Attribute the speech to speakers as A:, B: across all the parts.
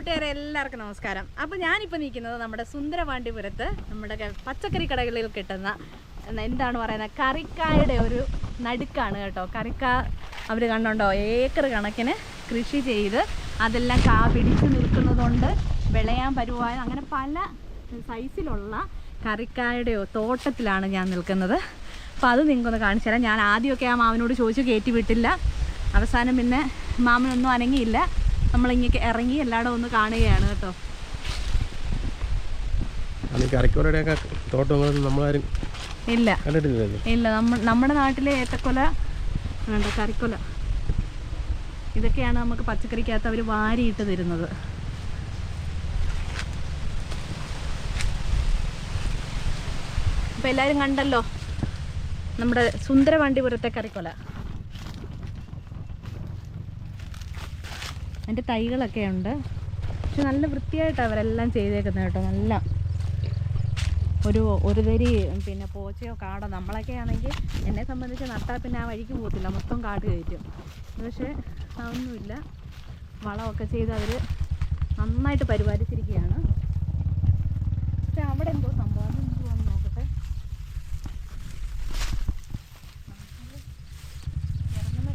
A: കൂട്ടുകാരെ എല്ലാവർക്കും നമസ്കാരം. അപ്പോൾ ഞാനിപ്പോൾ നിൽക്കുന്നത് നമ്മുടെ സുന്ദരവാണ്ടിപുരത്ത് നമ്മുടെ പച്ചക്കറി കടകളിൽ കിട്ടുന്ന എന്താണ് പറയുന്നത് കറിക്കായുടെ ഒരു നടുക്കാണ് കേട്ടോ. കറിക്ക അവർ കണ്ടുണ്ടോ? ഏക്കർ കണക്കിന് കൃഷി ചെയ്ത് അതെല്ലാം കാ പിടിച്ച് നിൽക്കുന്നതുകൊണ്ട് വിളയാൻ പരുവായ അങ്ങനെ പല സൈസിലുള്ള കറിക്കായുടെയോ തോട്ടത്തിലാണ് ഞാൻ നിൽക്കുന്നത്. അപ്പോൾ അത് നിങ്ങൾക്കൊന്ന് കാണിച്ചു തരാം. ഞാൻ ആദ്യമൊക്കെ ആ മാമനോട് ചോദിച്ചു കയറ്റി വിട്ടില്ല. അവസാനം പിന്നെ മാമനൊന്നും അനങ്ങിയില്ല. നമ്മളിങ്ങനെ ഇറങ്ങി എല്ലായിടും ഒന്ന് കാണുകയാണ് കേട്ടോ.
B: തോട്ടങ്ങളൊന്നും നമ്മളാരും
A: ഇല്ല.
B: കണ്ടിട്ടില്ലല്ലോ.
A: ഇല്ല നമ്മ നമ്മുടെ നാട്ടിലെ ഏത്തക്കൊല കറിക്കൊല. ഇതൊക്കെയാണ് നമുക്ക് പച്ചക്കറിക്കകത്ത് അവർ വാരിയിട്ട് തരുന്നത്. അപ്പം എല്ലാവരും കണ്ടല്ലോ നമ്മുടെ സുന്ദരവണ്ടിപുരത്തെ കറിക്കൊല. അതിന്റെ തൈകളൊക്കെ ഉണ്ട്. പക്ഷെ നല്ല വൃത്തിയായിട്ടാണ് അവരെല്ലാം ചെയ്തേക്കുന്നത് കേട്ടോ നല്ല. ഒരു ഒരു തരി പിന്നെ പോച്ചയോ കാടോ നമ്മളൊക്കെ ആണെങ്കിൽ എന്നെ സംബന്ധിച്ച് നട്ടാൽ പിന്നെ ആ വഴിക്ക് പോകത്തില്ല മൊത്തം കാട് കയറ്റും. പക്ഷേ അതൊന്നുമില്ല. വളമൊക്കെ ചെയ്ത് അവർ നന്നായിട്ട് പരിപാലിച്ചിരിക്കുകയാണ്. പക്ഷെ അവിടെ എന്തോ സംഭവം എന്തുവാന്ന് നോക്കട്ടെ.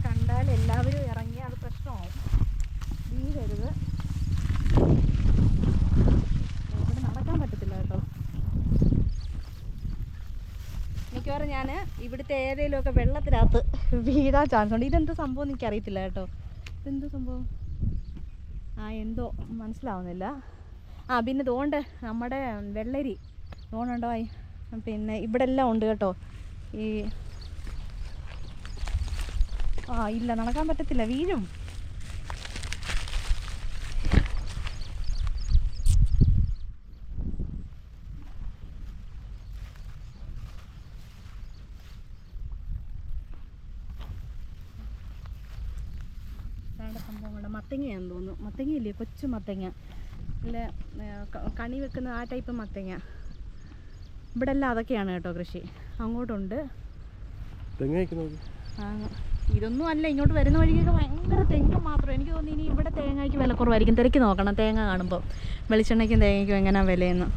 A: കണ്ടാൽ എല്ലാവരും ഇറങ്ങി വീഴരുത് ഇവിടെ നടക്കാൻ പറ്റത്തില്ല കേട്ടോ. മിക്കവാറും ഞാൻ ഇവിടുത്തെ ഏതെങ്കിലുമൊക്കെ വെള്ളത്തിനകത്ത് വീഴാൻ ചാൻസ് ഉണ്ട്. ഇതെന്ത് സംഭവം എനിക്ക് അറിയത്തില്ല കേട്ടോ. ഇതെന്ത് സംഭവം? ആ എന്തോ. മനസ്സിലാവുന്നില്ല. ആ പിന്നെ തോണ്ട് നമ്മുടെ വെള്ളരി. തോണുണ്ടോ പിന്നെ ഇവിടെ എല്ലാം ഉണ്ട് കേട്ടോ. ഈ ആ ഇല്ല നടക്കാൻ പറ്റത്തില്ല. വീഴും. വേണ്ട സംഭവങ്ങളുടെ മത്തങ്ങയാണെന്ന് തോന്നുന്നു. മത്തങ്ങയില്ലേ? കൊച്ചു മത്തങ്ങ. നല്ല ക- കണി വെക്കുന്ന ആ ടൈപ്പ് മത്തങ്ങ. ഇവിടെ എല്ലാം അതൊക്കെയാണ് കേട്ടോ കൃഷി. അങ്ങോട്ടുണ്ട്. ഇതൊന്നും അല്ല. ഇങ്ങോട്ട് വരുന്ന വഴിക്കൊക്കെ ഭയങ്കര തെങ്ങ് മാത്രം. എനിക്ക് തോന്നി ഇനി ഇവിടെ തേങ്ങയ്ക്ക് വില കുറവായിരിക്കും തിരക്കി നോക്കണം. തേങ്ങ കാണുമ്പോൾ വെളിച്ചെണ്ണയ്ക്കും തേങ്ങയ്ക്കും എങ്ങനെയാണ് വിലയെന്ന്.